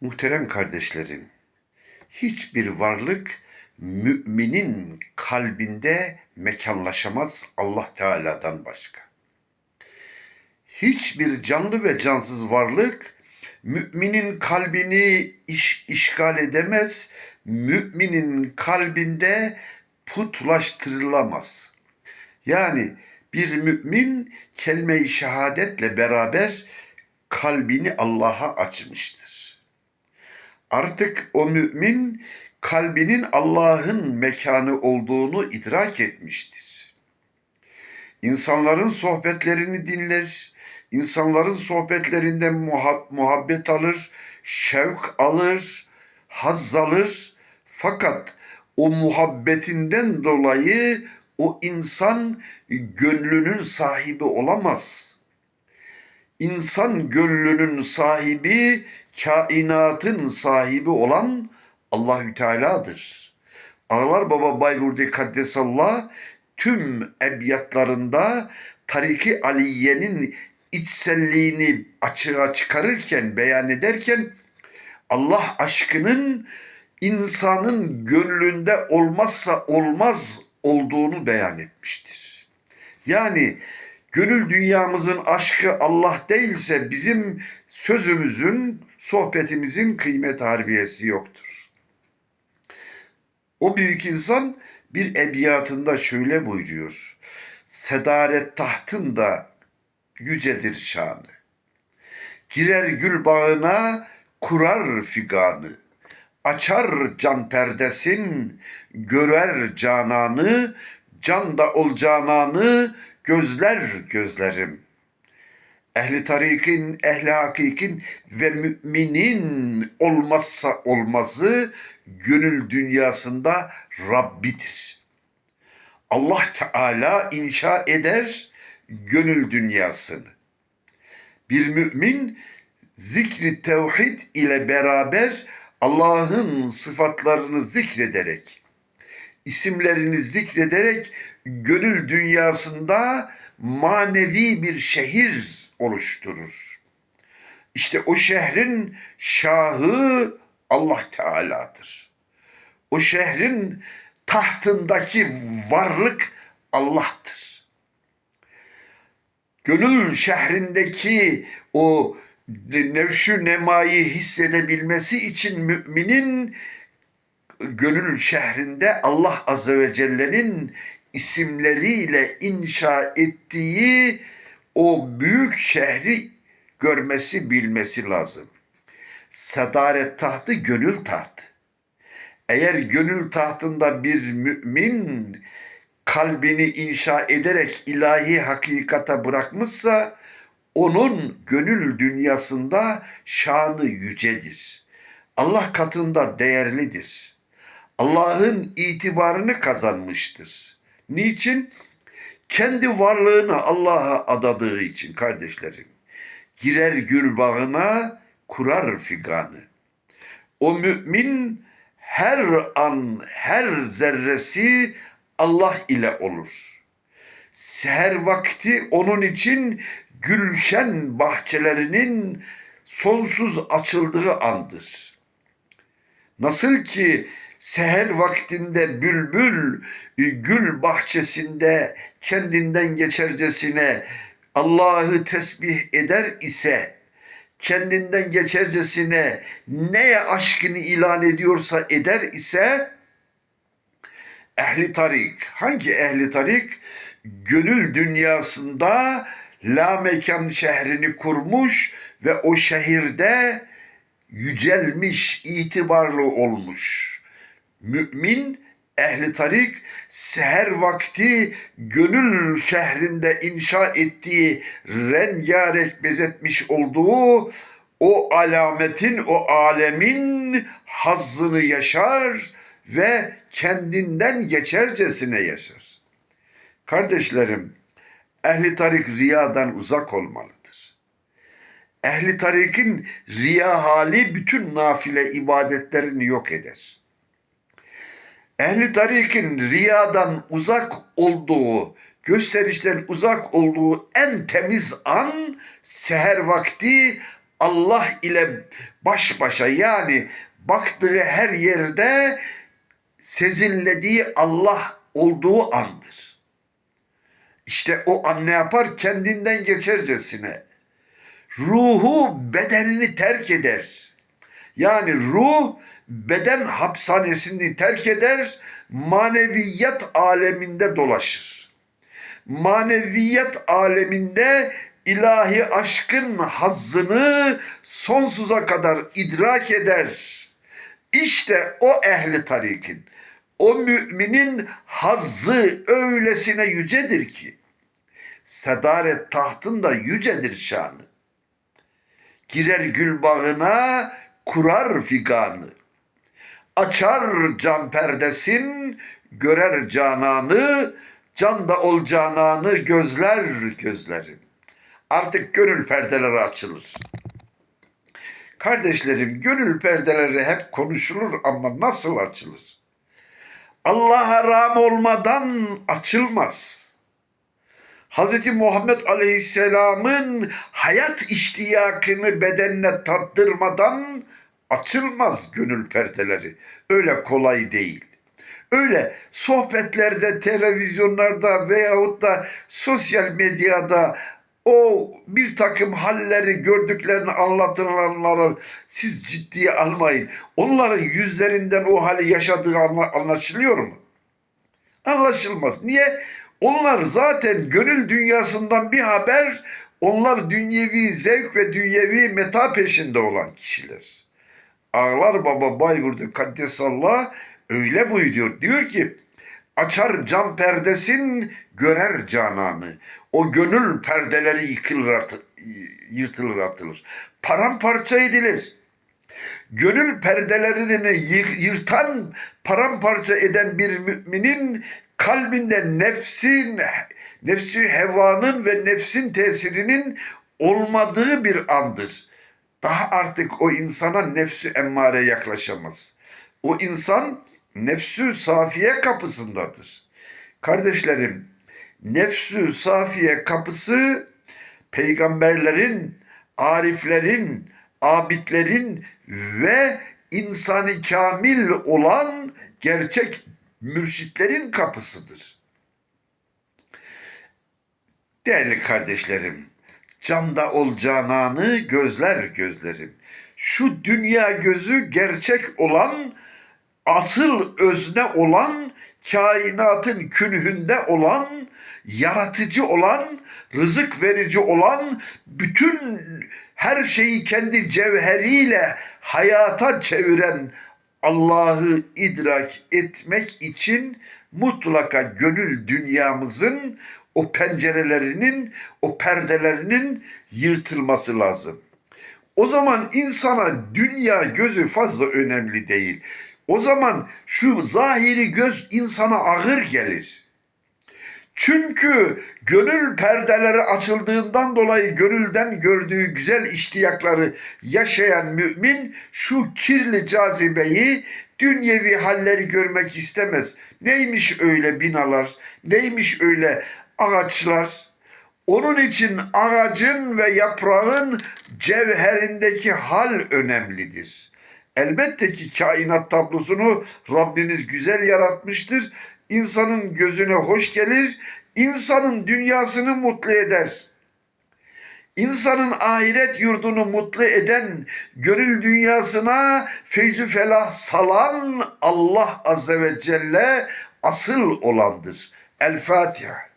Muhterem kardeşlerim, hiçbir varlık müminin kalbinde mekanlaşamaz Allah Teala'dan başka. Hiçbir canlı ve cansız varlık müminin kalbini iş, işgal edemez, müminin kalbinde putlaştırılamaz. Yani bir mümin kelime-i şehadetle beraber kalbini Allah'a açmıştır. Artık o mümin kalbinin Allah'ın mekanı olduğunu idrak etmiştir. İnsanların sohbetlerini dinler, insanların sohbetlerinden muha- muhabbet alır, şevk alır, haz alır. Fakat o muhabbetinden dolayı o insan gönlünün sahibi olamaz. İnsan gönlünün sahibi, kainatın sahibi olan Allahü Teala'dır. Ağlar Baba Bayrurdi Kaddesallah tüm ebiyatlarında Tariki Aliye'nin içselliğini açığa çıkarırken, beyan ederken Allah aşkının insanın gönlünde olmazsa olmaz olduğunu beyan etmiştir. Yani gönül dünyamızın aşkı Allah değilse bizim sözümüzün, sohbetimizin kıymet harbiyesi yoktur. O büyük insan bir ebiyatında şöyle buyuruyor. Sedaret tahtında yücedir şanı. Girer gül bağına kurar figanı. Açar can perdesin, görer cananı, can da ol cananı, gözler gözlerim. Ehli tarikin, ehli hakikin ve müminin olmazsa olmazı gönül dünyasında Rabbidir. Allah Teala inşa eder gönül dünyasını. Bir mümin zikri tevhid ile beraber Allah'ın sıfatlarını zikrederek, isimlerini zikrederek gönül dünyasında manevi bir şehir oluşturur. İşte o şehrin şahı Allah Teala'dır. O şehrin tahtındaki varlık Allah'tır. Gönül şehrindeki o nevşü nemayı hissedebilmesi için müminin gönül şehrinde Allah Azze ve Celle'nin isimleriyle inşa ettiği o büyük şehri görmesi, bilmesi lazım. Sadaret tahtı gönül tahtı. Eğer gönül tahtında bir mümin kalbini inşa ederek ilahi hakikata bırakmışsa onun gönül dünyasında şanı yücedir. Allah katında değerlidir. Allah'ın itibarını kazanmıştır. Niçin? Kendi varlığını Allah'a adadığı için kardeşlerim. Girer gül bağına, kurar figanı. O mümin her an, her zerresi Allah ile olur. Seher vakti onun için gülşen bahçelerinin sonsuz açıldığı andır. Nasıl ki seher vaktinde bülbül gül bahçesinde kendinden geçercesine Allah'ı tesbih eder ise kendinden geçercesine neye aşkını ilan ediyorsa eder ise ehli tarik hangi ehli tarik gönül dünyasında la mekan şehrini kurmuş ve o şehirde yücelmiş, itibarlı olmuş. Mümin ehli tarik seher vakti gönül şehrinde inşa ettiği rengarenk bezetmiş olduğu o alametin, o alemin hazzını yaşar ve kendinden geçercesine yaşar. Kardeşlerim, ehli tarik riyadan uzak olmalıdır. Ehli tarikin riya hali bütün nafile ibadetlerini yok eder. Ehli tarikin riyadan uzak olduğu, gösterişten uzak olduğu en temiz an seher vakti Allah ile baş başa yani baktığı her yerde sezinlediği Allah olduğu andır. İşte o an ne yapar? Kendinden geçercesine. Ruhu bedenini terk eder. Yani ruh beden hapishanesini terk eder, maneviyat aleminde dolaşır. Maneviyat aleminde ilahi aşkın hazzını sonsuza kadar idrak eder. İşte o ehli tarikin, o müminin hazzı öylesine yücedir ki, sedaret tahtında yücedir şanı. Girer gül bağına, kurar figanı. Açar can perdesin, görer cananı, canda ol cananı gözler gözlerim. Artık gönül perdeleri açılır. Kardeşlerim gönül perdeleri hep konuşulur ama nasıl açılır? Allah'a ram olmadan açılmaz. Hz. Muhammed Aleyhisselam'ın hayat iştiyakını bedenine tattırmadan açılmaz gönül perdeleri. Öyle kolay değil. Öyle sohbetlerde, televizyonlarda veyahut da sosyal medyada o bir takım halleri gördüklerini anlatılanları siz ciddiye almayın. Onların yüzlerinden o hali yaşadığı anla- anlaşılıyor mu? Anlaşılmaz. Niye? Onlar zaten gönül dünyasından bir haber, onlar dünyevi zevk ve dünyevi meta peşinde olan kişiler. Ağlar Baba Bayburdu Kaddesallah öyle buyuruyor. Diyor ki açar cam perdesin görer cananı. O gönül perdeleri yıkılır, atı- yırtılır atılır. Paramparça edilir. Gönül perdelerini yı- yırtan, paramparça eden bir müminin kalbinde nefsin, nefsi hevanın ve nefsin tesirinin olmadığı bir andır. Daha artık o insana nefsi emmare yaklaşamaz. O insan nefsü safiye kapısındadır. Kardeşlerim, nefsü safiye kapısı peygamberlerin, ariflerin, abidlerin ve insani kamil olan gerçek mürşitlerin kapısıdır. Değerli kardeşlerim, canda ol cananı gözler gözlerim. Şu dünya gözü gerçek olan, asıl özne olan, kainatın künhünde olan, yaratıcı olan, rızık verici olan, bütün her şeyi kendi cevheriyle hayata çeviren Allah'ı idrak etmek için mutlaka gönül dünyamızın o pencerelerinin, o perdelerinin yırtılması lazım. O zaman insana dünya gözü fazla önemli değil. O zaman şu zahiri göz insana ağır gelir. Çünkü gönül perdeleri açıldığından dolayı gönülden gördüğü güzel iştiyakları yaşayan mümin şu kirli cazibeyi, dünyevi halleri görmek istemez. Neymiş öyle binalar, neymiş öyle ağaçlar? Onun için ağacın ve yaprağın cevherindeki hal önemlidir. Elbette ki kainat tablosunu Rabbimiz güzel yaratmıştır. İnsanın gözüne hoş gelir, insanın dünyasını mutlu eder. İnsanın ahiret yurdunu mutlu eden, gönül dünyasına feyzü felah salan Allah Azze ve Celle asıl olandır. El Fatiha.